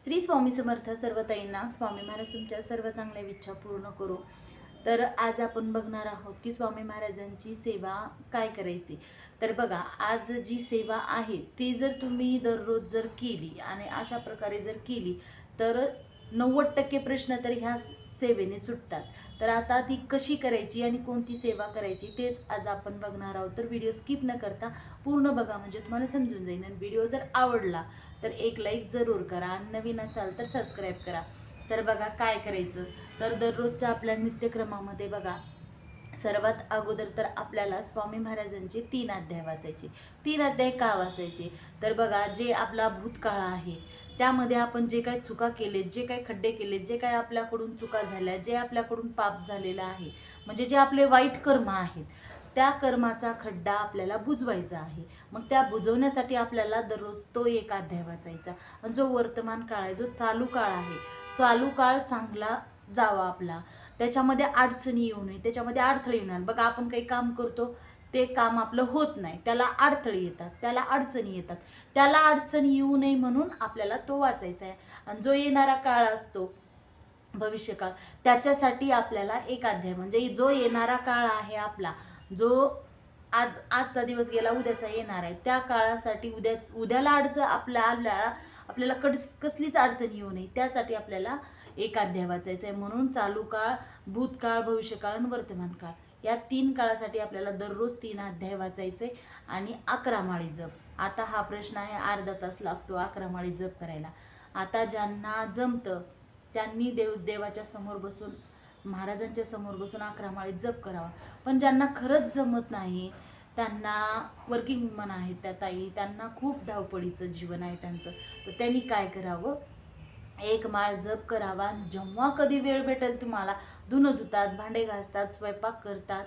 श्री स्वामी समर्थ सर्व ताईंना स्वामी महाराज तुमच्या सर्व चांगल्या इच्छा पूर्ण करू. तर आज आपण बघणार आहोत की स्वामी महाराजांची सेवा काय करायची? तर बघा आज जी सेवा आहे ती जर तुम्ही दररोज जर केली आणि अशा प्रकारे जर केली तर नव्वद टक्के प्रश्न तर ह्या सेवेने सुटतात. तर आता ती कशी करायची आणि कोणती सेवा करायची तेच आज आपण बघणार आहोत. तर व्हिडिओ स्किप न करता पूर्ण बघा म्हणजे तुम्हाला समजून जाईल. आणि व्हिडिओ जर आवडला तर एक लाईक जरूर करा आणि नवीन असाल तर सबस्क्राईब करा. तर बघा काय करायचं. तर दररोजच्या आपल्या नित्यक्रमामध्ये बघा सर्वात अगोदर तर आपल्याला स्वामी महाराजांचे तीन अध्याय वाचायचे. तीन अध्याय का वाचायचे? तर बघा जे आपला भूतकाळ आहे त्यामध्ये आपण जे काही चुका केलेत जे काही खड्डे केलेत जे काही आपल्याकडून चुका झाल्या जे आपल्याकडून पाप झालेलं आहे म्हणजे जे आपले वाईट कर्म आहेत त्या कर्माचा खड्डा आपल्याला बुजवायचा आहे. मग त्या बुजवण्यासाठी आपल्याला दररोज तो एक अध्याय वाचायचा. आणि जो वर्तमान काळ आहे जो चालू काळ आहे चालू काळ चांगला जावा आपला. त्याच्यामध्ये अडचणी येऊ नये त्याच्यामध्ये अडथळे येणार बघा आपण काही काम करतो ते काम आपलं होत नाही. त्याला अडथळे येतात त्याला अडचणी येतात. त्याला अडचणी येऊ नये म्हणून आपल्याला तो वाचायचा आहे. आणि जो येणारा काळ असतो भविष्यकाळ त्याच्यासाठी आपल्याला एक अध्याय म्हणजे जो येणारा काळ आहे आपला जो आज आजचा दिवस गेला उद्याचा येणार आहे त्या काळासाठी उद्या उद्याला अडचण आपल्या आपल्याला आपल्याला कड कसलीच अडचण येऊ नये. त्यासाठी आपल्याला एक अध्याय वाचायचा आहे. म्हणून चालू काळ भूतकाळ भविष्यकाळ आणि वर्तमान काळ या तीन काळासाठी आपल्याला दररोज तीन अध्याय वाचायचे आणि अकरा माळी जप. आता हा प्रश्न आहे अर्धा तास लागतो अकरा माळी जप करायला. आता ज्यांना जमतं त्यांनी देव देवाच्या समोर बसून महाराजांच्या समोर बसून अकरा माळी जप करावा. पण ज्यांना खरंच जमत नाही त्यांना वर्किंग वुमन आहेत त्या ताई त्यांना खूप धावपळीचं जीवन आहे त्यांचं. तर त्यांनी काय करावं? एक माळ जप करावा. जेव्हा कधी वेळ भेटेल तुम्हाला धुणं धुतात भांडे घासतात स्वयंपाक करतात.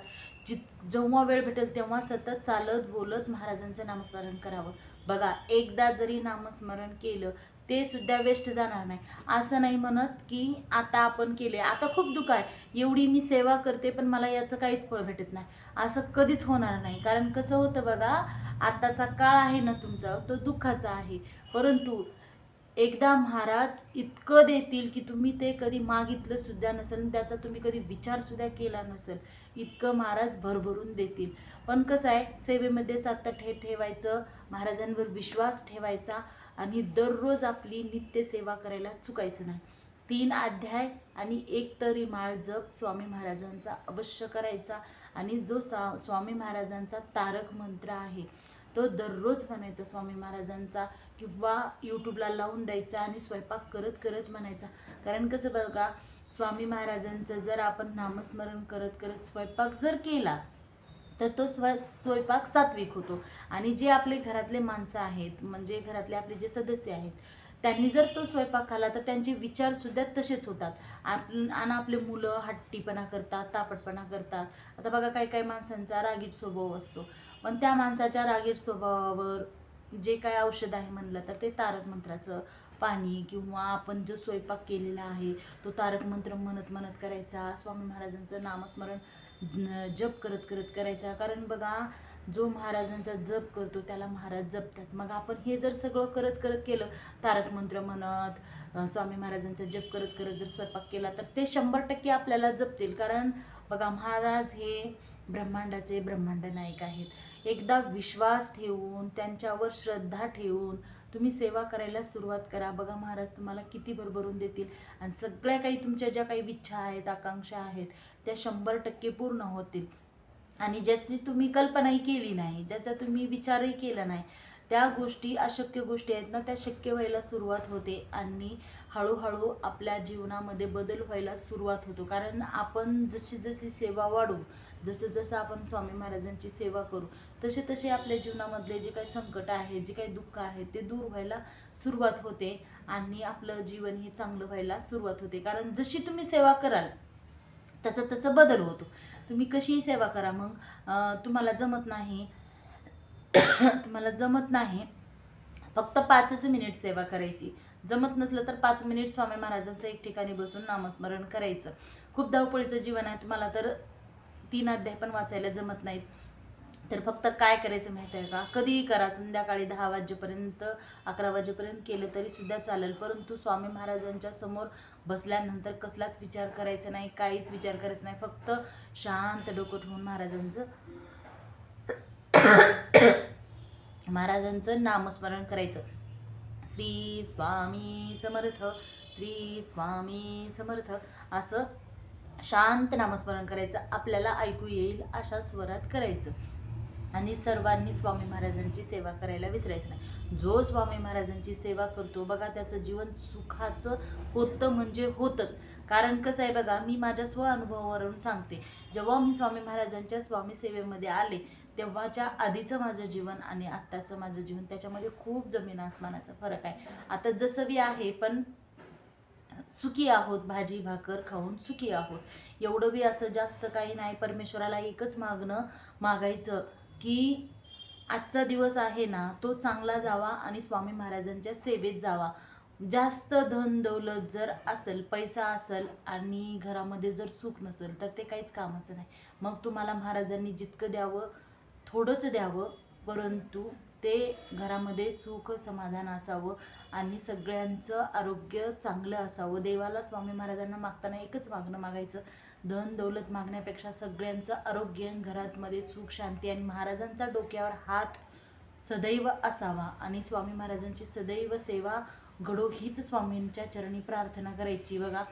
जित जेव्हा वेळ भेटेल तेव्हा सतत चालत बोलत महाराजांचं नामस्मरण करावं. बघा एकदा जरी नामस्मरण केलं ते सुद्धा वेस्ट जाणार नाही. असं नाही म्हणत की आता आपण केले आता खूप दुःख आहे. एवढी मी सेवा करते पण मला याचं काहीच फळ भेटत नाही. असं कधीच होणार नाही. कारण कसं होतं बघा आताचा काळ आहे ना तुमचा तो दुःखाचा आहे. परंतु एकदा महाराज इतकं देतील की तुम्ही ते कधी मागितलं सुद्धा नसेल आणि त्याचा तुम्ही कधी विचार सुद्धा केला नसेल इतकं महाराज भरभरून देतील. पण कसं आहे सेवेमध्ये सातत्य ठे ठेवायचं महाराजांवर विश्वास ठेवायचा आणि दररोज आपली नित्य सेवा करायला चुकायचं नाही. तीन अध्याय आणि एक तरी माळ जप स्वामी महाराजांचा अवश्य करायचा आणि जो सा स्वामी महाराजांचा तारक मंत्र आहे तो दररोज म्हणायचा स्वामी महाराजांचा किंवा यूट्यूबला लावून द्यायचा आणि स्वयंपाक करत करत म्हणायचा. कारण कसं बघा स्वामी महाराजांचं जर आपण नामस्मरण करत करत स्वयंपाक जर केला तर तो स्व स्वयंपाक सात्विक होतो. आणि जे आपले घरातले माणसं आहेत म्हणजे घरातले आपले जे सदस्य आहेत त्यांनी जर तो स्वयंपाक खाला तर त्यांचे विचारसुद्धा तसेच होतात. आप आणि आपले मुलं हट्टीपणा करतात तापटपणा करतात. आता बघा काही काही माणसांचा रागीट स्वभाव असतो. पण त्या माणसाच्या रागीट स्वभावावर जे काय औषध आहे म्हणलं तर ते तारक मंत्राचं पाणी किंवा आपण जो स्वयंपाक केलेला आहे तो तारक मंत्र म्हणत म्हणत करायचा स्वामी महाराजांचं नामस्मरण जप करत करत करायचा. कारण बघा जो महाराजांचा जप करतो त्याला महाराज जपतात. मग आपण हे जर सगळं करत करत केलं तारक मंत्र म्हणत स्वामी महाराजांचा जप करत करत जर स्वयंपाक केला तर ते शंभर टक्के आपल्याला जपतील. कारण बघा महाराज हे ब्रह्मांडाचे ब्रह्मांड नायक आहेत. एकदा विश्वास ठेवून त्यांच्यावर श्रद्धा ठेवून तुम्ही सेवा करायला सुरुवात करा. बघा महाराज तुम्हाला किती भरभरून देतील. आणि सगळ्या काही तुमच्या ज्या काही इच्छा आहेत आकांक्षा आहेत त्या शंभर टक्के पूर्ण होतील. आणि ज्याची तुम्ही कल्पनाही केली नाही ज्याचा तुम्ही विचारही केला नाही त्या गोष्टी अशक्य गोष्टी आहेत ना त्या शक्य व्हायला सुरुवात होते आणि हळूहळू आपल्या जीवनामध्ये बदल व्हायला सुरुवात होतो. कारण आपण जशी जशी सेवा वाढू जसं जसं आपण स्वामी महाराजांची सेवा करू तसे तसे आपल्या जीवनामधले जे काही संकट आहे जे काही दुःख आहे ते दूर व्हायला सुरुवात होते आणि आपलं जीवन हे चांगलं व्हायला सुरुवात होते. कारण जशी तुम्ही सेवा कराल तसं तसं बदल होतो. तुम्ही कशीही सेवा करा मग तुम्हाला जमत नाही तुम्हाला जमत नाही. फक्त पाचच मिनिट सेवा करायची. जमत नसलं तर पाच मिनिट स्वामी महाराजांचं एक ठिकाणी बसून नामस्मरण करायचं. खूप धावपळीचं जीवन आहे. तुम्हाला तर तीन अध्याय पण वाचायला जमत नाहीत. तर फक्त काय करायचं माहिती आहे का? कधीही करा. संध्याकाळी दहा वाजेपर्यंत अकरा वाजेपर्यंत केलं तरी सुद्धा चालेल. परंतु स्वामी महाराजांच्या समोर बसल्यानंतर कसलाच विचार करायचा नाही. काहीच विचार करायचा नाही. फक्त शांत डोकं ठेवून महाराजांचं महाराजांचं नामस्मरण करायचं. श्री स्वामी समर्थ श्री स्वामी समर्थ असं शांत नामस्मरण करायचं. आपल्याला ऐकू येईल अशा स्वरात करायचं. आणि सर्वांनी स्वामी महाराजांची सेवा करायला विसरायचं नाही. जो स्वामी महाराजांची सेवा करतो बघा त्याचं जीवन सुखाचं होतं म्हणजे होतंच. कारण कसं आहे बघा मी माझ्या स्व अनुभवावरून सांगते. जेव्हा मी स्वामी महाराजांच्या स्वामी सेवेमध्ये आले तेव्हाच्या आधीचं माझं जीवन आणि आत्ताचं माझं जीवन त्याच्यामध्ये खूप जमीन आसमानाचा फरक आहे. आता जसं आहे पण सुखी आहोत भाजी भाकर खाऊन सुखी आहोत. एवढं बी असं जास्त काही नाही परमेश्वराला एकच मागणं मागायचं की आजचा दिवस आहे ना तो चांगला जावा आणि स्वामी महाराजांच्या सेवेत जावा. जास्त धन दौलत जर असेल पैसा असेल आणि घरामध्ये जर सुख नसेल तर ते काहीच कामाचं नाही. मग तुम्हाला महाराजांनी जितकं द्यावं थोडंच द्यावं परंतु ते घरामध्ये सुख समाधान असावं आणि सगळ्यांचं आरोग्य चांगलं असावं. देवाला स्वामी महाराजांना मागताना एकच मागणं मागायचं धन दौलत मागण्यापेक्षा सगळ्यांचं आरोग्य घरातमध्ये सुख शांती आणि महाराजांचा डोक्यावर हात सदैव असावा आणि स्वामी महाराजांची सदैव सेवा घडो हीच स्वामींच्या चरणी प्रार्थना करायची बघा.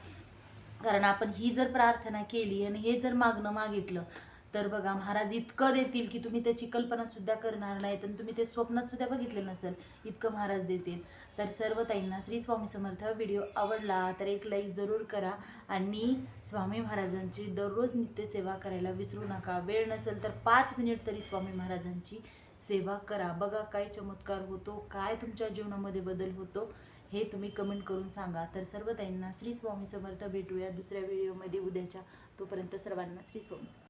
कारण आपण ही जर प्रार्थना केली आणि हे जर मागणं मागितलं तर बघा महाराज इतकं देतील की तुम्ही त्याची कल्पना सुद्धा करणार नाहीत आणि तुम्ही ते स्वप्नात सुद्धा बघितले नसेल इतकं महाराज देतील. तर सर्व ताईंना श्री स्वामी समर्थ व्हिडिओ आवडला तर एक लाईक जरूर करा आणि स्वामी महाराजांची दररोज नित्यसेवा करायला विसरू नका. वेळ नसेल तर पाच मिनिट तरी स्वामी महाराजांची सेवा करा. बघा काय चमत्कार होतो काय तुमच्या जीवनामध्ये बदल होतो हे तुम्ही कमेंट करून सांगा. तर सर्व ताईंना श्री स्वामी समर्थ भेटूया दुसऱ्या व्हिडिओमध्ये उद्याच्या. तोपर्यंत सर्वांना श्री स्वामी समर्थ.